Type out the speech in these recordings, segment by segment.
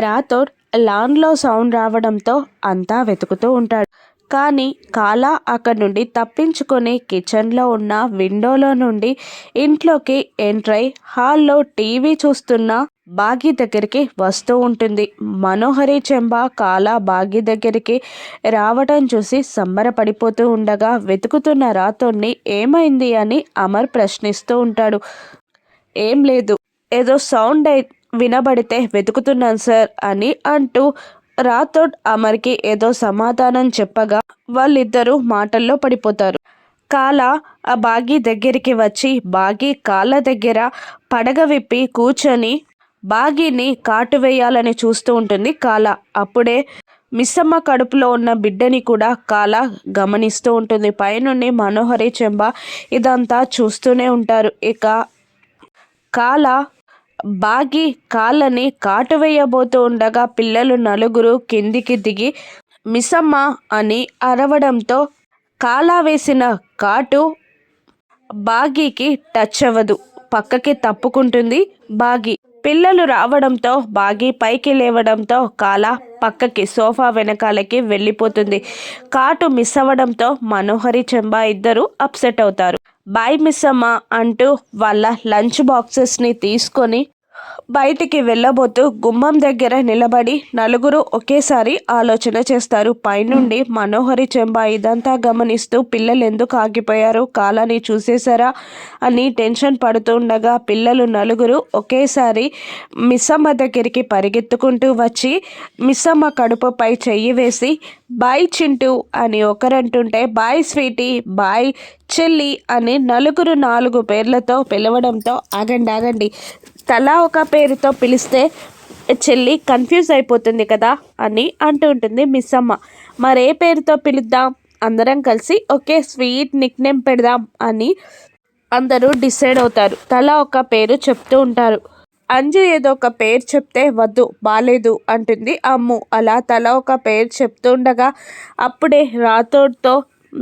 Rathod లాన్లో sound రావడంతో అంతా వెతుకుతూ ఉంటాడు. కానీ కాలా అక్కడి నుండి తప్పించుకొని కిచెన్లో ఉన్న విండోలో నుండి ఇంట్లోకి ఎంట్రై హాల్లో టీవీ చూస్తున్న బాగి దగ్గరికి వస్తూ ఉంటుంది. మనోహరి చెంబ కాలా బాగి దగ్గరికి రావటం చూసి సంబరపడిపోతూ ఉండగా వెతుకుతున్న రాతోడిని ఏమైంది అని అమర్ ప్రశ్నిస్తూ ఉంటాడు. ఏం లేదు. ఏదో సౌండ్ వినబడితే వెతుకుతున్నాను సార్ అని అంటూ రాథోడ్ అమర్కి ఏదో సమాధానం చెప్పగా వాళ్ళిద్దరూ మాటల్లో పడిపోతారు. కాల ఆ బాగి దగ్గరికి వచ్చి బాగి కాళ్ళ దగ్గర పడగ విప్పి కూర్చొని బాగిని కాటు వేయాలని చూస్తూ ఉంటుంది కాల అప్పుడే మిస్సమ్మ కడుపులో ఉన్న బిడ్డని కూడా కాల గమనిస్తూ ఉంటుంది. పైనుండి మనోహరి చెంబ ఇదంతా చూస్తూనే ఉంటారు. ఇక కాల బాగి కాళ్ళని కాటు వేయబోతూ ఉండగా పిల్లలు నలుగురు కిందికి దిగి మిసమ్మ అని అరవడంతో కాలా వేసిన కాటు బాగీకి టచ్ అవ్వదు పక్కకి తప్పుకుంటుంది బాగి. పిల్లలు రావడంతో బాగి పైకి లేవడంతో కాల పక్కకి సోఫా వెనకాలకి వెళ్ళిపోతుంది. కాటు మిస్ అవ్వడంతో మనోహరి చెంబా ఇద్దరు అప్సెట్ అవుతారు. బాయ్ మిస్ అమ్మ అంటూ వాళ్ళ లంచ్ బాక్సెస్ని తీసుకొని బయటికి వెళ్ళబోతూ గుమ్మం దగ్గర నిలబడి నలుగురు ఒకేసారి ఆలోచన చేస్తారు. పైనుండి మనోహరి చెంబ ఇదంతా గమనిస్తూ పిల్లలు ఎందుకు ఆగిపోయారు? కాలాన్ని చూసేశారా? అని టెన్షన్ పడుతుండగా పిల్లలు నలుగురు ఒకేసారి మిస్సమ్మ దగ్గరికి పరిగెత్తుకుంటూ వచ్చి మిస్సమ్మ కడుపుపై చెయ్యి వేసి బాయ్ చింటూ అని ఒకరంటుంటే బాయ్ స్వీటీ బాయ్ చెల్లి అని నలుగురు నాలుగు పేర్లతో పిలవడంతో ఆగండి ఆగండి తలా ఒక పేరుతో పిలిస్తే చెల్లి కన్ఫ్యూజ్ అయిపోతుంది కదా అని అంటూ ఉంటుంది మిస్ అమ్మ. మరే పేరుతో పిలుద్దాం? అందరం కలిసి ఒకే స్వీట్ నిక్ నేమ్ పెడదాం అని అందరూ డిసైడ్ అవుతారు. తలా ఒక పేరు చెప్తూ ఉంటారు. అంజు ఏదో ఒక పేరు చెప్తే వద్దు బాలేదు అంటుంది అమ్ము. అలా తల ఒక పేరు చెప్తుండగా అప్పుడే రాతోడ్తో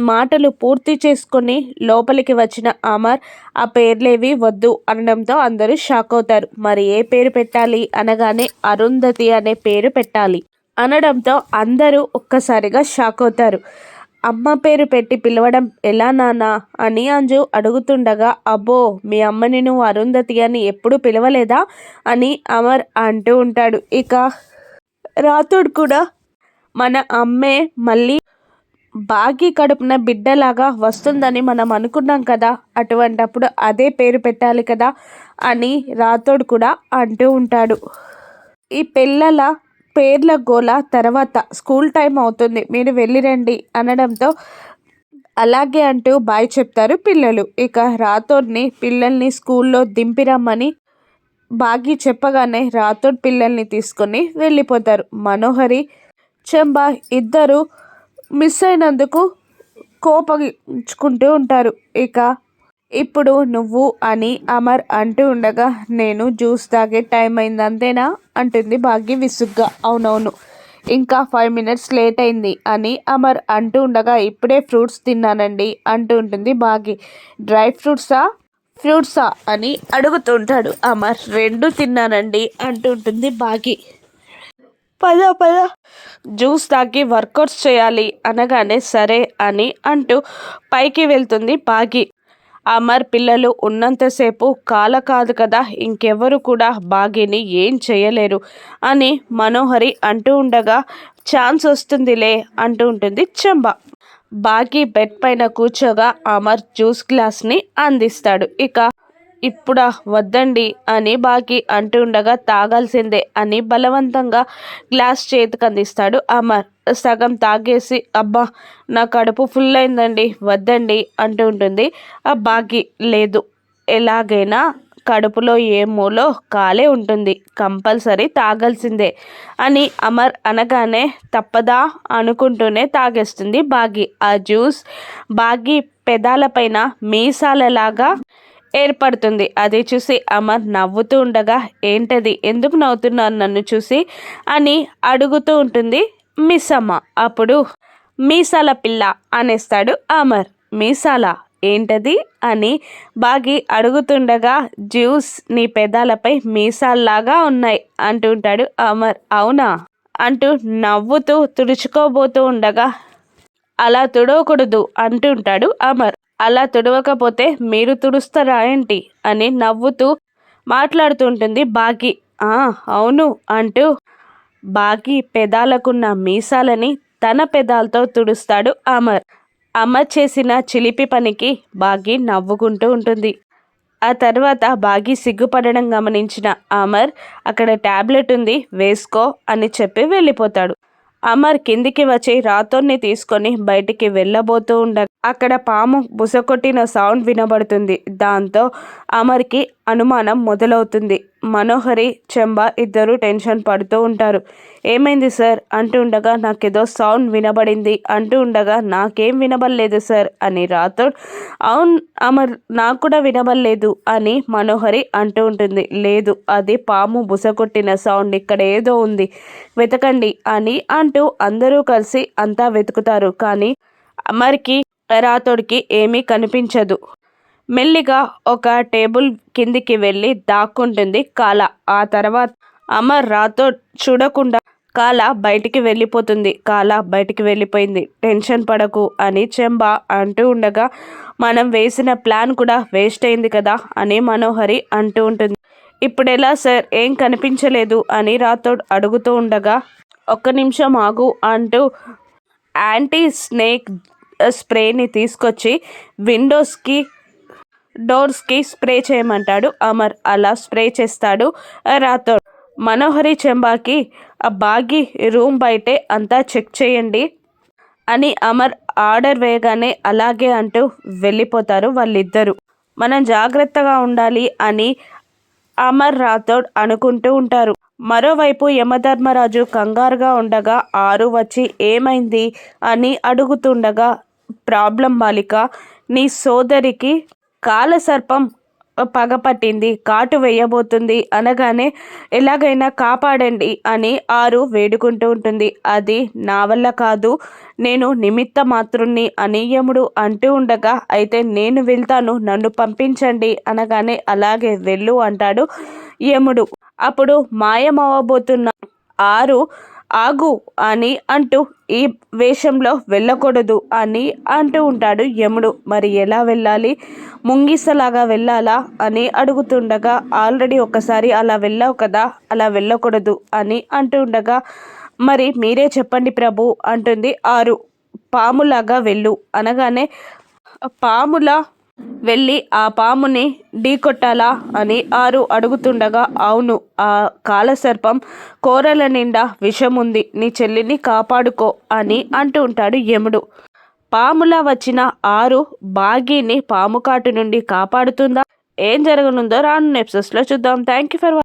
మాటలు పూర్తి చేసుకొని లోపలికి వచ్చిన అమర్ ఆ పేర్లేవి వద్దు అనడంతో అందరూ షాక్ అవుతారు. మరి ఏ పేరు పెట్టాలి? అనగానే అరుంధతి అనే పేరు పెట్టాలి అనడంతో అందరూ ఒక్కసారిగా షాక్ అవుతారు. అమ్మ పేరు పెట్టి పిలవడం ఎలా నానా అని అంజు అడుగుతుండగా అబ్బో మీ అమ్మని నువ్వు అరుంధతి అని ఎప్పుడు పిలవలేదా? అని అమర్ అంటూ ఉంటాడు. ఇక రాతుడు కూడా మన అమ్మే మళ్ళీ బాగి కడుపున బిడ్డలాగా వస్తుందని మనం అనుకున్నాం కదా అటువంటప్పుడు అదే పేరు పెట్టాలి కదా అని రాథోడ్ కూడా అంటూ ఉంటాడు. ఈ పిల్లల పేర్ల గోల తర్వాత స్కూల్ టైం అవుతుంది మీరు వెళ్ళిరండి అనడంతో అలాగే అంటూ బాయ్ చెప్తారు పిల్లలు. ఇక రాతోడ్ని పిల్లల్ని స్కూల్లో దింపిరమ్మని బాగి చెప్పగానే రాతోడ్ పిల్లల్ని తీసుకొని వెళ్ళిపోతారు. మనోహరి చెంబ ఇద్దరు మిస్ అయినందుకు కోపగించుకుంటూ ఉంటారు. ఇక ఇప్పుడు నువ్వు అని అమర్ అంటూ ఉండగా నేను జ్యూస్ తాగే టైం అయింది అంతేనా అంటుంది భాగ్య విసుగ్గా. అవునవును ఇంకా ఫైవ్ మినిట్స్ లేట్ అయింది అని అమర్ అంటూ ఉండగా ఇప్పుడే ఫ్రూట్స్ తిన్నానండి అంటూ ఉంటుంది భాగ్య. డ్రై ఫ్రూట్సా? ఫ్రూట్సా అని అడుగుతుంటాడు అమర్. రెండు తిన్నానండి అంటూ ఉంటుంది భాగి పద పద. జ్యూస్ తాగి వర్కౌట్స్ చేయాలి అనగానే సరే అని అంటూ పైకి వెళ్తుంది బాగి. అమర్ పిల్లలు ఉన్నంతసేపు కాల కాదు కదా ఇంకెవరు కూడా బాగిని ఏం చేయలేరు అని మనోహరి అంటూ ఉండగా ఛాన్స్ వస్తుందిలే అంటూ ఉంటుంది చంబ. బాగి బెడ్ పైన కూర్చోగా అమర్ జ్యూస్ గ్లాస్ని అందిస్తాడు. ఇక ఇప్పుడా వద్దండి అని బాకి అంటుండగా తాగాల్సిందే అని బలవంతంగా గ్లాస్ చేతికి అందిస్తాడు అమర్. సగం తాగేసి అబ్బా నా కడుపు ఫుల్ అయిందండి వద్దండి అంటూ ఉంటుంది. ఆ బాగి లేదు. ఎలాగైనా కడుపులో ఏ మూలో కాలే ఉంటుంది. కంపల్సరీ తాగాల్సిందే అని అమర్ అనగానే తప్పదా అనుకుంటూనే తాగేస్తుంది బాగి ఆ జ్యూస్ బాగి పెదాలపైన మీసాలలాగా ఏర్పడుతుంది. అది చూసి అమర్ నవ్వుతూ ఉండగా ఏంటది? ఎందుకు నవ్వుతున్నాను నన్ను చూసి? అని అడుగుతూ ఉంటుంది మిస్ అమ్మ అప్పుడు మీసాల పిల్ల అనేస్తాడు అమర్. మీసాల ఏంటది? అని బాగి అడుగుతుండగా జ్యూస్ నీ పెదాలపై మీసాల్లాగా ఉన్నాయి అంటుంటాడు అమర్. అవునా? అంటూ నవ్వుతూ తుడుచుకోబోతూ ఉండగా అలా తుడవకూడదు అంటుంటాడు అమర్. అలా తుడవకపోతే మీరు తుడుస్తారా ఏంటి? అని నవ్వుతూ మాట్లాడుతుంటుంది బాగి ఆ అవును అంటూ బాకీ పెదాలకున్న మీసాలని తన పెదాలతో తుడుస్తాడు అమర్. అమర్ చేసిన చిలిపి పనికి బాగి నవ్వుకుంటూ ఉంటుంది. ఆ తర్వాత బాగి సిగ్గుపడడం గమనించిన అమర్ అక్కడ ట్యాబ్లెట్ ఉంది వేసుకో అని చెప్పి వెళ్ళిపోతాడు. అమర్ కిందికి వచ్చి రాతోన్ని తీసుకొని బయటికి వెళ్ళబోతూ ఉండగా అక్కడ పాము బుసకొట్టిన సౌండ్ వినబడుతుంది. దాంతో అమర్కి అనుమానం మొదలవుతుంది. మనోహరి చెంబ ఇద్దరు టెన్షన్ పడుతూ ఉంటారు. ఏమైంది సార్? అంటూ ఉండగా నాకేదో సౌండ్ వినబడింది. అంటూ ఉండగా నాకేం వినబడలేదు సార్ అని రాథోడ్ అవును అమర్ నాకు కూడా వినబడలేదు అని మనోహరి అంటూ ఉంటుంది. లేదు అది పాము బుసకొట్టిన సౌండ్ ఇక్కడ ఏదో ఉంది. వెతకండి అని అంటూ అందరూ కలిసి అంతా వెతుకుతారు. కానీ అమర్కి రాతోడికి ఏమీ కనిపించదు. మెల్లిగా ఒక టేబుల్ కిందికి వెళ్ళి దాక్కుంటుంది కాల. ఆ తర్వాత అమర్ రాతోడ్ చూడకుండా కాల బయటికి వెళ్ళిపోతుంది. కాల బయటికి వెళ్ళిపోయింది. టెన్షన్ పడకు అని చెంబా అంటూ ఉండగా మనం వేసిన ప్లాన్ కూడా వేస్ట్ అయింది కదా అని మనోహరి అంటూ ఉంటుంది. ఇప్పుడెలా సార్? ఏం కనిపించలేదు అని రాథోడ్ అడుగుతూ ఉండగా ఒక్క నిమిషం ఆగు అంటూ యాంటీ స్నేక్ స్ప్రేని తీసుకొచ్చి విండోస్కి డోర్స్కి స్ప్రే చేయమంటాడు. అమర్ అలా స్ప్రే చేస్తాడు. రాథోడ్ మనోహరి చెంబాకి ఆ బాగి రూమ్ బయటే అంతా చెక్ చేయండి అని అమర్ ఆర్డర్ వేయగానే అలాగే అంటూ వెళ్ళిపోతారు వాళ్ళిద్దరూ. మనం జాగ్రత్తగా ఉండాలి అని అమర్ రాథోడ్ అనుకుంటూ ఉంటారు. మరోవైపు యమధర్మరాజు కంగారుగా ఉండగా ఆరు వచ్చి ఏమైంది? అని అడుగుతుండగా ప్రాబ్లం బాలిక నీ సోదరికి కాలసర్పం పగపట్టింది కాటు వేయబోతుంది అనగానే ఎలాగైనా కాపాడండి అని ఆరు వేడుకుంటూ ఉంటుంది. అది నా వల్ల కాదు నేను నిమిత్త మాతృణ్ణి అనీయముడు అంటూ ఉండగా అయితే నేను వెళ్తాను నన్ను పంపించండి అనగానే అలాగే వెళ్ళు అంటాడు యముడు. అప్పుడు మాయమవ్వబోతున్న ఆరు ఆగు అని అంటూ ఈ వేషంలో వెళ్ళకూడదు అని అంటూ ఉంటాడు యముడు. మరి ఎలా వెళ్ళాలి? ముంగిసలాగా వెళ్ళాలా? అని అడుగుతుండగా ఆల్రెడీ ఒకసారి అలా వెళ్ళావు కదా అలా వెళ్ళకూడదు అని అంటూ ఉండగా మరి మీరే చెప్పండి ప్రభు అంటుంది ఆరు. పాములాగా వెళ్ళు అనగానే పాముల? వెళ్ళి ఆ పాముని ఢీకొట్టాలా అని ఆరు అడుగుతుండగా అవును ఆ కాలసర్పం కోరల నిండా విషముంది. నీ చెల్లిని కాపాడుకో అని అంటూ ఉంటాడు యముడు. పాములా వచ్చిన ఆరు బాగీని పాము కాటు నుండి కాపాడుతుందా? ఏం జరగనుందో రాను నెప్సెస్లో చూద్దాం. Thank you for